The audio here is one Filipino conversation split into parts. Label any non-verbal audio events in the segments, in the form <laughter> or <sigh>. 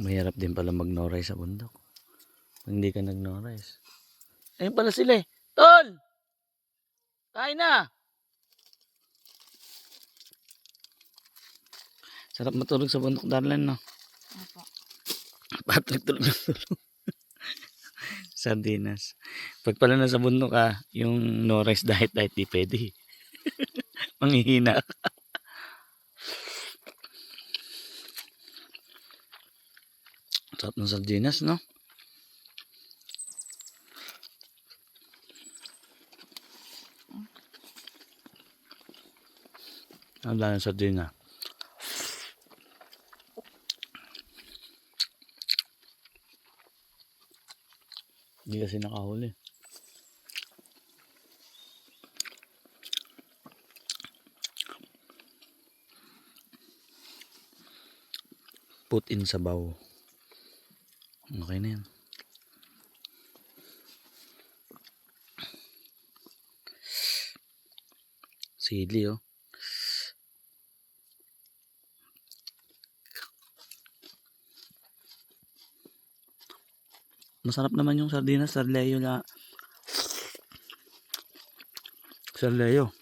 Mahirap din pala mag-noray sa bundok. Pag hindi ka nag-noray. Ayun pala sila eh. Tol! Kain na! Sarap matulog sa bundok, Darlan, no? Opo. Patrick tulog na tulog. <laughs> Sardinas. Pag pala nasa bundok ka, yung no rice diet diet di pwede. <laughs> Manghihina ka. Sarap ng sardinas, no? Ang dami ng sardina. Hindi kasi nakahuli. Put in sabaw. Okay na yan. Sili oh. Masarap naman yung sardinas, sarleo na. Sarleo.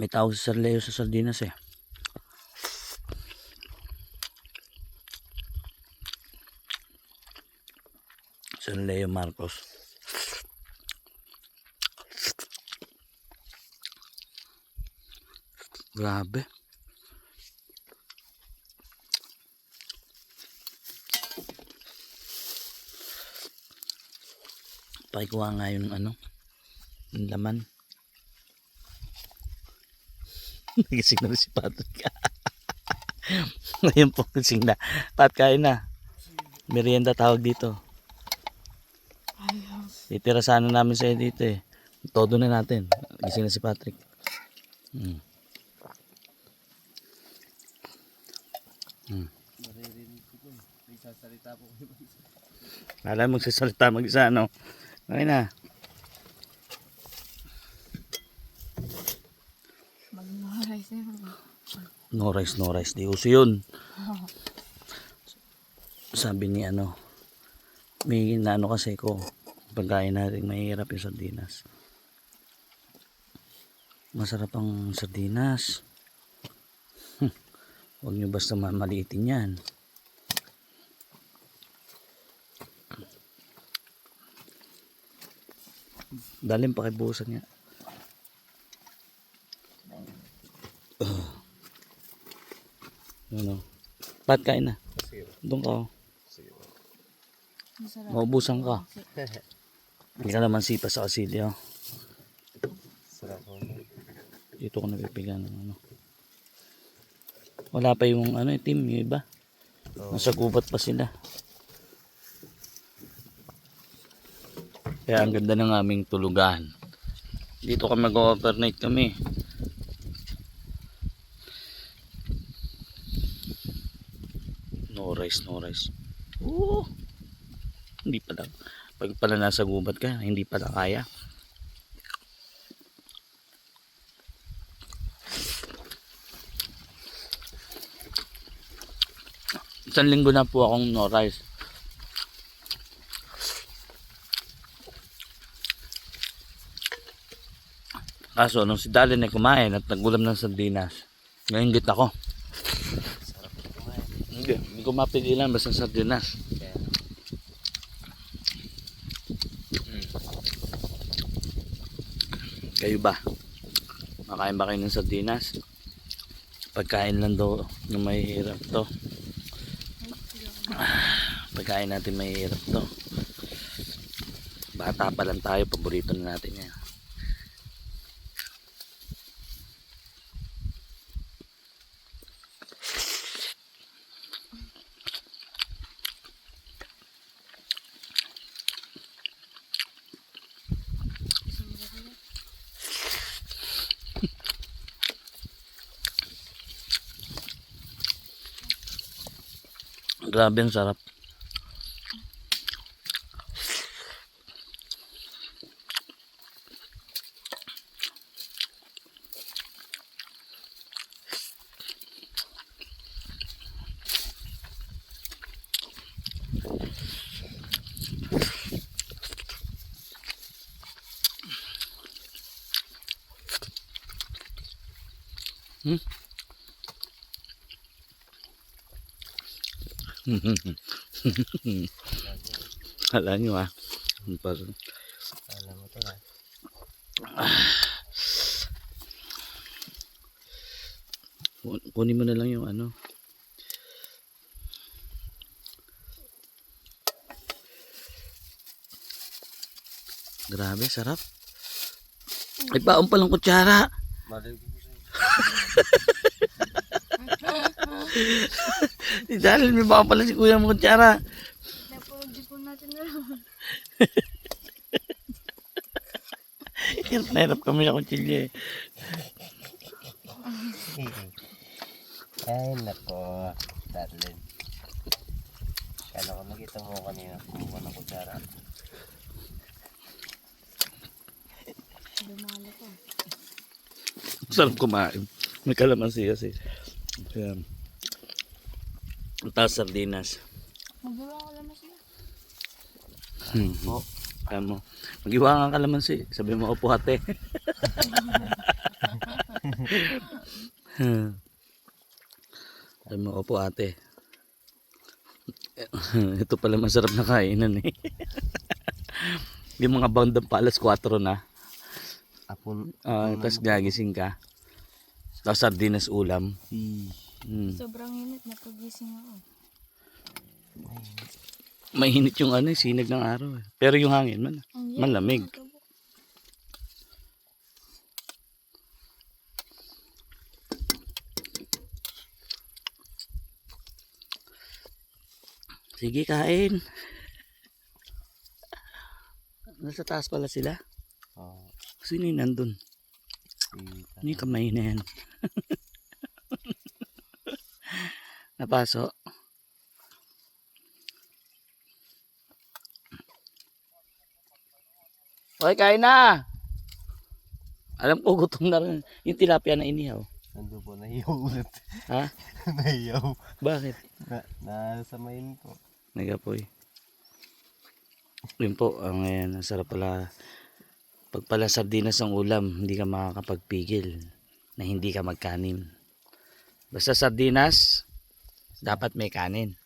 May tawag sa sarleo sa sardinas eh. Sarleo Marcos. Grabe. Pakikuha nga yung ano, yung laman. Nagising na rin si Patrick. <laughs> Ngayon po, gising na. Pat, kain na. Merienda tawag dito. Titira sana namin sa'yo dito eh. Todo na natin. Gising na si Patrick. Hmm. Hmm. Alam magsasalita mag-isa, no? Okay na. No rice, no rice. Di uso yun. <laughs> Sabi ni ano, may naano kasi ko, pagkain natin mahirap yung sardinas. Masarap ang sardinas. Hmm. <laughs> Huwag nyo basta mamaliitin yan. Dalim pakibusan niya. Ano? Pat kain na. Doon ka. oh. Maubusan ka. <laughs> Hindi ka naman sipa sa kasilyo. Dito ko napipigan ng ano. Wala pa yung ano, yung team, yung iba. Nasa gubat pa sila. Kaya ang ganda ng aming tulugan. Dito kami mag-overnight kami. No rice, no rice. Oo. Hindi pala. Pag pala nasa gubat ka, hindi pala kaya. Isang linggo na po akong no rice. Kaso nung si Dalin ay kumain at nagulam ng sardinas, nainggit ako. Hindi, ko mapigilan basta sardinas. Kayo ba? Makain ba kayo ng sardinas? Pagkain lang daw ng mahihirap to. Pagkain natin mahihirap to. Bata pa lang tayo, paborito na natin yan. Grabe ang sarap. Hmm? <laughs> Kala nyo ah. Parang Alam mo to na. Kun- Kunin mo na lang yung ano. Grabe, sarap. Ay, paong palang kutsara. Malig ko <laughs> Si Dahil may baka pala si kuya mo kutsara. Napaundi po natin na. Hirap na hirap kami sa kutsilyo eh. Ay, nako. Darlin. Kala ko nakita mo kanina kumuha ng kutsara. Dumalo ko. Sarap kumain. May kalamansi kasi. Kaya, tapos sardinas. Magawa ko lang siya. Hmm. Kaya mo, mag-iwa nga kalamansi. Sabi mo, opo ate. Sabi mo, opo ate. <laughs> Ito pala masarap na kainan eh. Yung mga bandang pa alas 4 na. Apon. Uh, tapos gagising ka. Tapos sardinas ulam. Si. Hmm. Sobrang init. Napagising ako. Mainit yung ano, sinag ng araw. eh. Pero yung hangin man. Malamig. Sige, kain. Nasa taas pala sila. Oh, Sino yung nandun? si. Ano yung kamay na yan? <laughs> Napaso. Okay, kain na. Alam ko, gutom na rin. Yung tilapia na inihaw. Nandun po, nahiyaw ulit. Ha? <laughs> nahiyaw. Bakit? Na, nasamayin po. Nagapoy. Yun po, ang ang sarap pala. Pag pala sardinas ang ulam, hindi ka makakapagpigil na hindi ka magkanin. Basta sardinas, dapat may kanin.